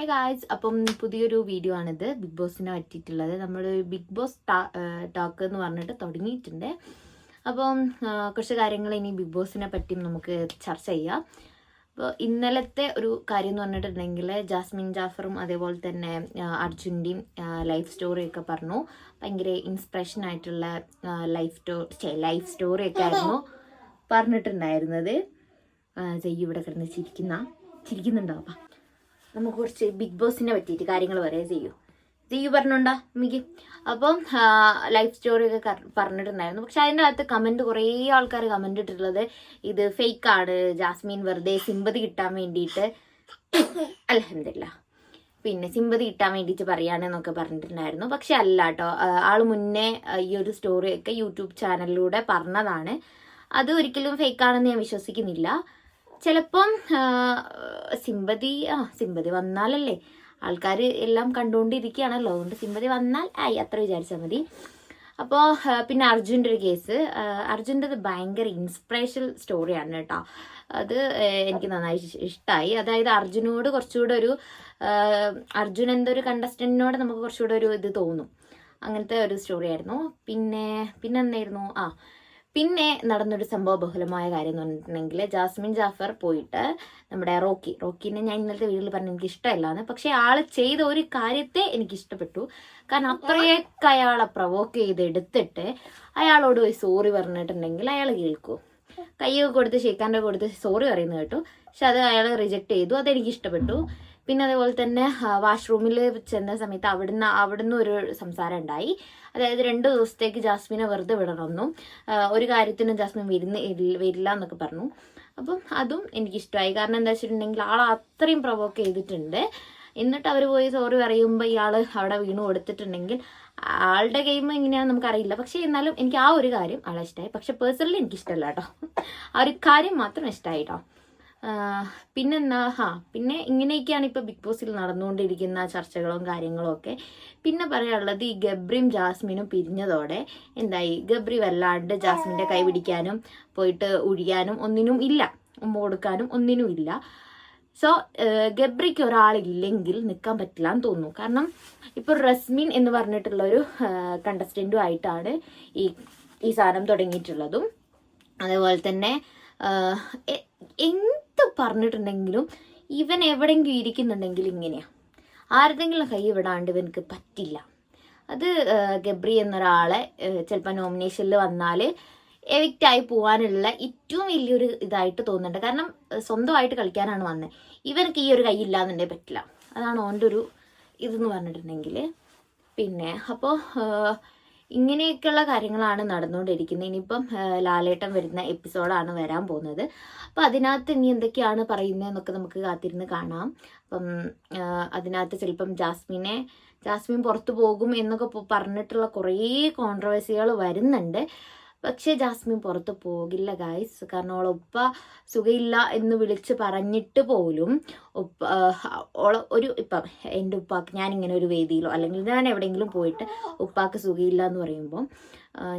Hi guys അപ്പം പുതിയൊരു video ആണിത്. ബിഗ് ബോസിനെ പറ്റിയിട്ടുള്ളത്. നമ്മൾ ബിഗ് ബോസ് ടോക്ക് എന്ന് പറഞ്ഞിട്ട് തുടങ്ങിയിട്ടുണ്ട്. അപ്പം കുറച്ച് കാര്യങ്ങൾ ഇനി ബിഗ് ബോസിനെ പറ്റിയും നമുക്ക് ചർച്ച ചെയ്യാം. അപ്പോൾ ഇന്നലത്തെ ഒരു കാര്യം എന്ന് പറഞ്ഞിട്ടുണ്ടെങ്കിൽ ജാസ്മിൻ ജാഫറും അതേപോലെ തന്നെ അർജുന്റെയും ലൈഫ് സ്റ്റോറിയൊക്കെ പറഞ്ഞു. ഭയങ്കര ഇൻസ്പിറേഷൻ ആയിട്ടുള്ള ലൈഫ് സ്റ്റോ ലൈഫ് സ്റ്റോറിയൊക്കെ ആയിരുന്നു പറഞ്ഞിട്ടുണ്ടായിരുന്നത്. ചെയ്യ് ഇവിടെ കിടന്ന് ചിരിക്കുന്ന ചിരിക്കുന്നുണ്ടാവാം നമുക്ക് കുറച്ച് ബിഗ് ബോസിനെ പറ്റിയിട്ട് കാര്യങ്ങൾ പറയാൻ ചെയ്യൂ ചെയ്യൂ പറഞ്ഞുണ്ടോ അമ്മയ്ക്ക് അപ്പം ലൈഫ് സ്റ്റോറി ഒക്കെ പറഞ്ഞിട്ടുണ്ടായിരുന്നു. പക്ഷെ അതിന്റെ അകത്ത് കമന്റ് കുറേ ആൾക്കാർ കമന്റ് ഇട്ടിട്ടുള്ളത് ഇത് ഫേക്ക് ആണ് ജാസ്മിൻ വെറുതെ സിമ്പതി കിട്ടാൻ വേണ്ടിയിട്ട്. അലഹമില്ല പിന്നെ സിമ്പതി കിട്ടാൻ വേണ്ടിയിട്ട് പറയുകയാണെന്നൊക്കെ പറഞ്ഞിട്ടുണ്ടായിരുന്നു. പക്ഷെ അല്ല കേട്ടോ ആൾ മുന്നേ ഈ ഒരു സ്റ്റോറിയൊക്കെ യൂട്യൂബ് ചാനലിലൂടെ പറഞ്ഞതാണ്. അത് ഒരിക്കലും ഫേക്കാണെന്ന് ഞാൻ വിശ്വസിക്കുന്നില്ല. ചിലപ്പം സിമ്പതി ആ സിമ്പതി വന്നാലല്ലേ? ആൾക്കാർ എല്ലാം കണ്ടുകൊണ്ടിരിക്കുകയാണല്ലോ. അതുകൊണ്ട് സിമ്പതി വന്നാൽ ആയി അത്ര വിചാരിച്ചാൽ മതി. അപ്പോൾ പിന്നെ അർജുന്റെ ഒരു കേസ്. അർജുന്റെത് ഭയങ്കര ഇൻസ്പിറേഷണൽ സ്റ്റോറിയാണ് കേട്ടോ. അത് എനിക്ക് നന്നായി ഇഷ്ടമായി അതായത് അർജുനോട് കുറച്ചുകൂടെ ഒരു അർജുൻ എന്തൊരു കണ്ടസ്റ്റന്റിനോട് നമുക്ക് കുറച്ചുകൂടെ ഒരു ഇത് തോന്നും. അങ്ങനത്തെ ഒരു സ്റ്റോറിയായിരുന്നു പിന്നെ പിന്നെ എന്തായിരുന്നു ആ പിന്നെ നടന്നൊരു സംഭവ ബഹുലമായ കാര്യം എന്ന് പറഞ്ഞിട്ടുണ്ടെങ്കിൽ ജാസ്മിൻ ജാഫർ പോയിട്ട് നമ്മുടെ റോക്കി റോക്കിനെ ഞാൻ ഇന്നലത്തെ വീട്ടിൽ പറഞ്ഞു എനിക്ക് ഇഷ്ടമല്ലാന്ന് പക്ഷെ ആൾ ചെയ്ത ഒരു കാര്യത്തെ എനിക്ക് ഇഷ്ടപ്പെട്ടു. കാരണം അത്രയൊക്കെ അയാളെ പ്രൊവോക്ക് ചെയ്ത് എടുത്തിട്ട് അയാളോട് പോയി സോറി പറഞ്ഞിട്ടുണ്ടെങ്കിൽ അയാൾ കേൾക്കൂ. കൈയൊക്കെ കൊടുത്ത് ഷേക്കാന്റെ കൊടുത്ത് സോറി പറയുന്നത് കേട്ടു. പക്ഷെ അത് അയാൾ റിജക്റ്റ് ചെയ്തു. അതെനിക്ക് ഇഷ്ടപ്പെട്ടു. പിന്നെ അതേപോലെ തന്നെ വാഷ്റൂമിൽ ചെന്ന സമയത്ത് അവിടുന്ന് അവിടുന്ന് ഒരു സംസാരം ഉണ്ടായി. അതായത് രണ്ട് ദിവസത്തേക്ക് ജാസ്മിനെ വെറുതെ വിടണമെന്നും ഒരു കാര്യത്തിനും ജാസ്മിൻ വരുന്ന വരില്ല എന്നൊക്കെ പറഞ്ഞു. അപ്പം അതും എനിക്കിഷ്ടമായി. കാരണം എന്താ വെച്ചിട്ടുണ്ടെങ്കിൽ ആൾ അത്രയും പ്രൊവോക്ക് ചെയ്തിട്ടുണ്ട്. എന്നിട്ട് അവർ പോയി സോറി പറയുമ്പോൾ ഇയാൾ അവിടെ വീണു കൊടുത്തിട്ടുണ്ടെങ്കിൽ ആളുടെ ഗെയിം എങ്ങനെയാണെന്ന് നമുക്കറിയില്ല. പക്ഷേ എന്നാലും എനിക്ക് ആ ഒരു കാര്യം ആളെ ഇഷ്ടമായി പക്ഷെ പേഴ്സണലി എനിക്ക് ഇഷ്ടമല്ല കേട്ടോ. ആ ഒരു കാര്യം മാത്രം ഇഷ്ടമായി കേട്ടോ. പിന്നെന്താ ഹാ പിന്നെ ഇങ്ങനെയൊക്കെയാണ് ഇപ്പോൾ ബിഗ് ബോസിൽ നടന്നുകൊണ്ടിരിക്കുന്ന ചർച്ചകളും കാര്യങ്ങളും ഒക്കെ. പിന്നെ പറയാനുള്ളത് ഈ ഗബ്രിയും ജാസ്മിനും പിരിഞ്ഞതോടെ എന്തായി? ഗബ്രി വല്ലാണ്ട് ജാസ്മിന്റെ കൈ പിടിക്കാനും പോയിട്ട് ഒഴിയാനും ഒന്നിനും ഇല്ല. ഉമ്മ കൊടുക്കാനും ഒന്നിനും ഇല്ല. സോ ഗബ്രിക്ക് ഒരാളില്ലെങ്കിൽ നിൽക്കാൻ പറ്റില്ല എന്ന് തോന്നുന്നു. കാരണം ഇപ്പോൾ റസ്മിൻ എന്ന് പറഞ്ഞിട്ടുള്ള ഒരു കണ്ടസ്റ്റന്റും ആയിട്ടാണ് ഈ ഈ സാധനം തുടങ്ങിയിട്ടുള്ളതും. അതേപോലെ തന്നെ ആഹ്, എ- എന്ത് പറഞ്ഞിട്ടുണ്ടെങ്കിലും ഇവൻ എവിടെയെങ്കിലും ഇരിക്കുന്നുണ്ടെങ്കിൽ ഇങ്ങനെയാ. ആരുടെങ്കിലും കൈ വിടാണ്ട് ഇവനക്ക് പറ്റില്ല. അത് ഗബ്രി എന്നൊരാളെ ചിലപ്പോൾ നോമിനേഷനിൽ വന്നാൽ എവിക്റ്റ് ആയി പോകാനുള്ള ഏറ്റവും വലിയൊരു ഇതായിട്ട് തോന്നുന്നുണ്ട്. കാരണം സ്വന്തമായിട്ട് കളിക്കാനാണ് വന്നത് ഇവനക്ക് ഈ ഒരു കൈ ഇല്ലാന്നുണ്ടെങ്കിൽ പറ്റില്ല. അതാണ് ഓന്റെ ഒരു ഇതെന്ന് പറഞ്ഞിട്ടുണ്ടെങ്കിൽ പിന്നെ അപ്പോൾ ഇങ്ങനെയൊക്കെയുള്ള കാര്യങ്ങളാണ് നടന്നുകൊണ്ടിരിക്കുന്നത്. ഇനിയിപ്പം ലാലേട്ടൻ വരുന്ന എപ്പിസോഡാണ് വരാൻ പോകുന്നത്. അപ്പോൾ അതിനകത്ത് ഇനി എന്തൊക്കെയാണ് പറയുന്നത് എന്നൊക്കെ നമുക്ക് കാത്തിരുന്ന് കാണാം. അപ്പം അതിനകത്ത് ചിലപ്പം ജാസ്മിനെ ജാസ്മിൻ പുറത്തു പോകും എന്നൊക്കെ പറഞ്ഞിട്ടുള്ള കുറേ കോൺട്രവേഴ്സികൾ വരുന്നുണ്ട്. പക്ഷേ ജാസ്മിൻ പുറത്ത് പോകില്ല ഗായ്സ് കാരണം അവളെ ഉപ്പ സുഖമില്ല എന്ന് വിളിച്ച് പറഞ്ഞിട്ട് പോലും ഉപ്പ ഓളെ ഒരു ഇപ്പം എന്റെ ഉപ്പാക്ക് ഞാനിങ്ങനെ ഒരു വേദിയിലോ അല്ലെങ്കിൽ ഞാൻ എവിടെയെങ്കിലും പോയിട്ട് ഉപ്പാക്ക് സുഖമില്ല എന്ന് പറയുമ്പോൾ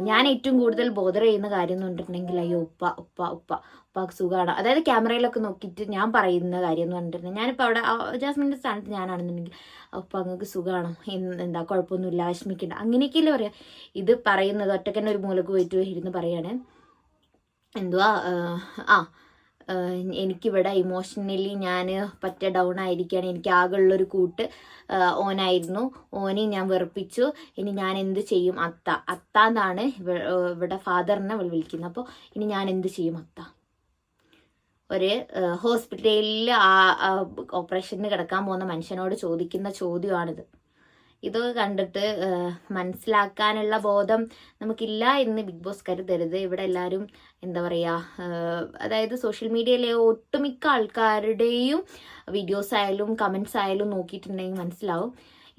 ഞാൻ ഏറ്റവും കൂടുതൽ ബോധർ ചെയ്യുന്ന കാര്യം എന്ന് പറഞ്ഞിട്ടുണ്ടെങ്കിൽ അയ്യോ ഉപ്പ ഉപ്പ ഉപ്പ ഉപ്പാക്ക് സുഖമാണ്. അതായത് ക്യാമറയിലൊക്കെ നോക്കിയിട്ട് ഞാൻ പറയുന്ന കാര്യം എന്ന് പറഞ്ഞിട്ടുണ്ടെങ്കിൽ ഞാനിപ്പോൾ അവിടെ ജാസ്മിന്റെ സ്ഥാനത്ത് ഞാനാണെന്നുണ്ടെങ്കിൽ ഉപ്പ അങ്ങക്ക് സുഖമാണോ എന്താ കുഴപ്പമൊന്നുമില്ല വിഷമിക്കണ്ട. അങ്ങനെയൊക്കെയല്ലേ പറയാം. ഇത് പറയുന്നത് ഒറ്റക്കന്നെ ഒരു മൂലക്ക് പോയിട്ട് ഇരുന്ന് പറയുകയാണ് എന്തുവാ ആ എനിക്കിവിടെ ഇമോഷണലി ഞാൻ പറ്റ ഡൗൺ ആയിരിക്കുകയാണ് എനിക്ക് ആകെയുള്ളൊരു കൂട്ട് ഓനായിരുന്നു. ഓനെ ഞാൻ വെറുപ്പിച്ചു. ഇനി ഞാൻ എന്ത് ചെയ്യും? അത്ത. അത്ത എന്നാണ് ഇവിടെ ഫാദറിനെ വിളിക്കുന്നത്. അപ്പോൾ ഇനി ഞാൻ എന്ത് ചെയ്യും? അത്ത. ഒരു ഹോസ്പിറ്റലിൽ ആ ഓപ്പറേഷന് കിടക്കാൻ പോകുന്ന മനുഷ്യനോട് ചോദിക്കുന്ന ചോദ്യമാണിത്. ഇത് കണ്ടിട്ട് മനസ്സിലാക്കാനുള്ള ബോധം നമുക്കില്ല എന്ന് ബിഗ് ബോസ് കരുതരുത്. ഇവിടെ എല്ലാവരും എന്താ പറയുക അതായത് സോഷ്യൽ മീഡിയയിലെ ഒട്ടുമിക്ക ആൾക്കാരുടെയും വീഡിയോസ് ആയാലും കമൻസ് ആയാലും നോക്കിയിട്ടുണ്ടെങ്കിൽ മനസ്സിലാവും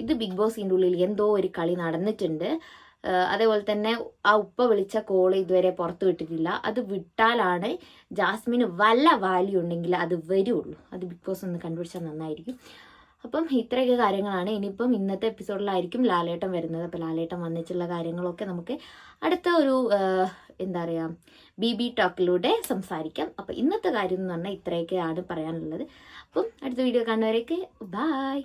ഇത് ബിഗ് ബോസിന്റെ ഉള്ളിൽ എന്തോ ഒരു കളി നടന്നിട്ടുണ്ട്. അതേപോലെ തന്നെ ആ ഉപ്പ വിളിച്ച കോൾ ഇതുവരെ പുറത്തു വിട്ടിട്ടില്ല. അത് വിട്ടാലാണ് ജാസ്മിന് വല്ല വാല്യൂ ഉണ്ടെങ്കിൽ അത് വരുള്ളൂ. അത് ബിഗ് ബോസ് ഒന്ന് കണ്ടുപിടിച്ചാൽ നന്നായിരിക്കും. അപ്പം ഇത്രയൊക്കെ കാര്യങ്ങളാണ്. ഇനിയിപ്പം ഇന്നത്തെ എപ്പിസോഡിലായിരിക്കും ലാലേട്ടം വരുന്നത്. അപ്പോൾ ലാലേട്ടം വന്നിട്ടുള്ള കാര്യങ്ങളൊക്കെ നമുക്ക് അടുത്ത ഒരു എന്താ പറയുക ബി ബി ടോക്കിലൂടെ സംസാരിക്കാം. അപ്പോൾ ഇന്നത്തെ കാര്യം എന്ന് പറഞ്ഞാൽ ഇത്രയൊക്കെയാണ് പറയാനുള്ളത്. അപ്പം അടുത്ത വീഡിയോ കാണുന്നവരേക്ക് ബായ്